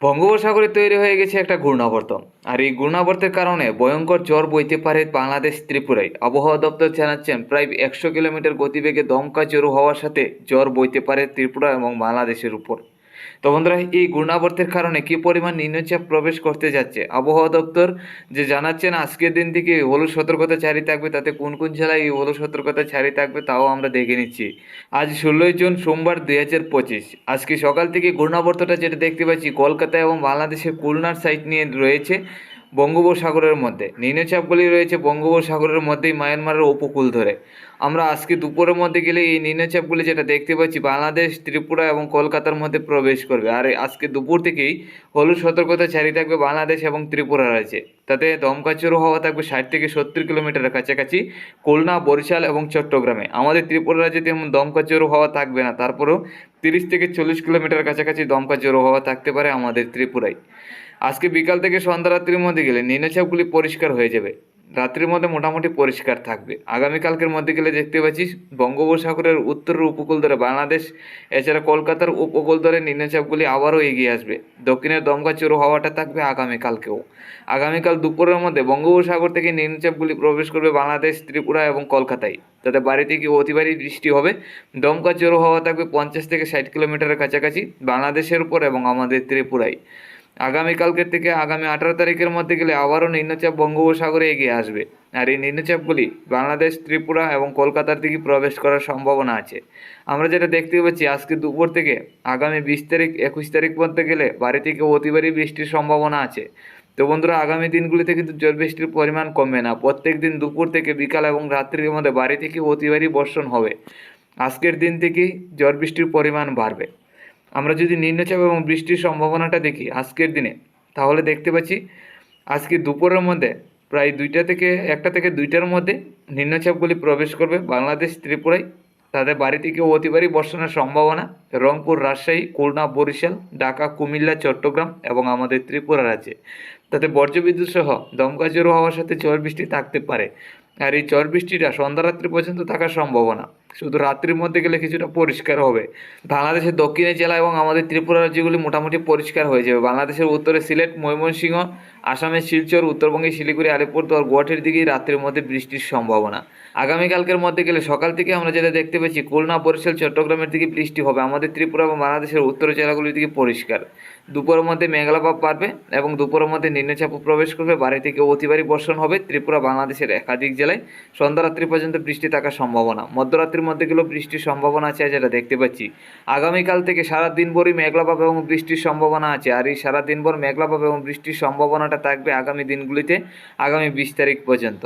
বঙ্গোপসাগরে তৈরি হয়ে গেছে একটা ঘূর্ণাবর্ত আর এই ঘূর্ণাবর্তের কারণে ভয়ঙ্কর জ্বর বইতে পারে বাংলাদেশ ত্রিপুরায়। আবহাওয়া দপ্তর জানাচ্ছেন, প্রায় একশো কিলোমিটার গতিবেগে দমকা জোরু হওয়ার সাথে জ্বর বইতে পারে ত্রিপুরা এবং বাংলাদেশের উপর। তো বন্ধুরা, এই ঘূর্ণাবর্তের কারণে কি পরিমাণ নিম্নচাপ প্রবেশ করতে যাচ্ছে? আবহাওয়া দপ্তর যে জানাচ্ছেন, আজকের দিন থেকে হলুদ সতর্কতা জারি থাকবে। তাতে কোন কোন জেলায় এই হলু সতর্কতা ছাড়িয়ে থাকবে তাও আমরা দেখে নিচ্ছি। আজ ষোলোই জুন, সোমবার দুই হাজার পঁচিশ। আজকে সকাল থেকে ঘূর্ণাবর্তটা যেটা দেখতে পাচ্ছি, কলকাতা এবং বাংলাদেশের খুলনার সাইট নিয়ে রয়েছে। বঙ্গোপসাগরের মধ্যে। নিম্নচাপগুলি রয়েছে বঙ্গোপসাগরের মধ্যেই মায়ানমারের উপকূল ধরে। আমরা আজকে দুপুরের মধ্যে গেলে এই নিম্নচাপগুলি যেটা দেখতে পাচ্ছি, বাংলাদেশ, ত্রিপুরা এবং কলকাতার মধ্যে প্রবেশ করবে। আর আজকে দুপুর থেকেই হলুদ সতর্কতা জারি থাকবে বাংলাদেশ এবং ত্রিপুরা রাজ্যে। তাতে দমকাচুরো হওয়া থাকবে ষাট থেকে সত্তর কিলোমিটারের কাছাকাছি খুলনা, বরিশাল এবং চট্টগ্রামে। আমাদের ত্রিপুরা রাজ্যে তেমন দমকাচুরো হওয়া থাকবে না। তারপরেও তিরিশ থেকে চল্লিশ কিলোমিটার কাছাকাছি দমকাচুরো হওয়া থাকতে পারে আমাদের ত্রিপুরায়। আজকে বিকাল থেকে সন্ধ্যা রাত্রির মধ্যে গেলে নিম্নচাপগুলি পরিষ্কার হয়ে যাবে। রাত্রির মধ্যে মোটামুটি পরিষ্কার থাকবে। আগামীকালকের মধ্যে গেলে দেখতে পাচ্ছি বঙ্গোপসাগরের উত্তরের উপকূল ধরে বাংলাদেশ, এছাড়া কলকাতার উপকূল ধরে নিম্নচাপগুলি আবারও এগিয়ে আসবে। দক্ষিণের দমকা চুরো হওয়াটা থাকবে আগামীকালকেও। আগামীকাল দুপুরের মধ্যে বঙ্গোপসাগর থেকে নিম্নচাপগুলি প্রবেশ করবে বাংলাদেশ, ত্রিপুরা এবং কলকাতায়। তাতে বাড়িতে থেকে অতি ভারী বৃষ্টি হবে। দমকা চুরো হওয়া থাকবে পঞ্চাশ থেকে ষাট কিলোমিটারের কাছাকাছি বাংলাদেশের উপর এবং আমাদের ত্রিপুরায়। আগামীকালকের থেকে আগামী আঠারো তারিখের মধ্যে গেলে আবারও নিম্নচাপ বঙ্গোপসাগরে এগিয়ে আসবে। আর এই নিম্নচাপগুলি বাংলাদেশ, ত্রিপুরা এবং কলকাতার দিকে প্রবেশ করার সম্ভাবনা আছে। আমরা যেটা দেখতে পাচ্ছি, আজকে দুপুর থেকে আগামী বিশ তারিখ, একুশ তারিখ মধ্যে গেলে বাড়ি থেকে অতিবারই বৃষ্টির সম্ভাবনা আছে। তো বন্ধুরা, আগামী দিনগুলিতে কিন্তু জল বৃষ্টির পরিমাণ কমবে না। প্রত্যেক দিন দুপুর থেকে বিকাল এবং রাত্রির মধ্যে বাড়ি থেকে অতিবারই বর্ষণ হবে। আজকের দিন থেকেই ঝড় বৃষ্টির পরিমাণ বাড়বে। আমরা যদি নিম্নচাপ এবং বৃষ্টির সম্ভাবনাটা দেখি আজকের দিনে, তাহলে দেখতে পাচ্ছি আজকে দুপুরের মধ্যে প্রায় দুইটা থেকে, একটা থেকে দুইটার মধ্যে নিম্নচাপগুলি প্রবেশ করবে বাংলাদেশ, ত্রিপুরায়। তাদের বাড়ি থেকে অতিবারই বর্ষণের সম্ভাবনা রংপুর, রাজশাহী, খুলনা, বরিশাল, ঢাকা, কুমিল্লা, চট্টগ্রাম এবং আমাদের ত্রিপুরা রাজ্যে। তাতে বর্জ্যবিদ্যুৎ সহ দমকা জোরো হওয়ার সাথে ঝড় বৃষ্টি থাকতে পারে। আর এই ঝড় বৃষ্টিটা সন্ধ্যা রাত্রি পর্যন্ত থাকার সম্ভাবনা। শুধু রাত্রির মধ্যে গেলে কিছুটা পরিষ্কার হবে। বাংলাদেশের দক্ষিণে জেলা এবং আমাদের ত্রিপুরা রাজ্যগুলি মোটামুটি পরিষ্কার হয়ে যাবে। বাংলাদেশের উত্তরে সিলেট, ময়মনসিংহ আসামের শিলচর উত্তরবঙ্গে শিলিগুড়ি, আলিপুরদুয়ার, গুয়াহাটির দিকেই রাত্রির মধ্যে বৃষ্টির সম্ভাবনা। আগামীকালকের মধ্যে গেলে সকাল থেকে আমরা যেটা দেখতে পাচ্ছি খুলনা, বরিশাল, চট্টগ্রামের দিকে বৃষ্টি হবে। আমাদের ত্রিপুরা এবং বাংলাদেশের উত্তর জেলাগুলির দিকে পরিষ্কার। দুপুরের মধ্যে মেঘলাভাব পারবে এবং দুপুরের মধ্যে নিম্নচাপ প্রবেশ করবে। বাড়ি থেকে অতিবারী বর্ষণ হবে ত্রিপুরা, বাংলাদেশের একাধিক জেলায়। সন্ধ্যা রাত্রি পর্যন্ত বৃষ্টি থাকার সম্ভাবনা। মধ্যরাত্রির মধ্যে গেলেও বৃষ্টির সম্ভাবনা আছে, যেটা দেখতে পাচ্ছি। আগামীকাল থেকে সারা দিনভরই মেঘলাভাব এবং বৃষ্টির সম্ভাবনা আছে। আর এই সারা দিনভর মেঘলাভাব এবং বৃষ্টির সম্ভাবনাটা থাকবে আগামী দিনগুলিতে আগামী বিশ তারিখ পর্যন্ত।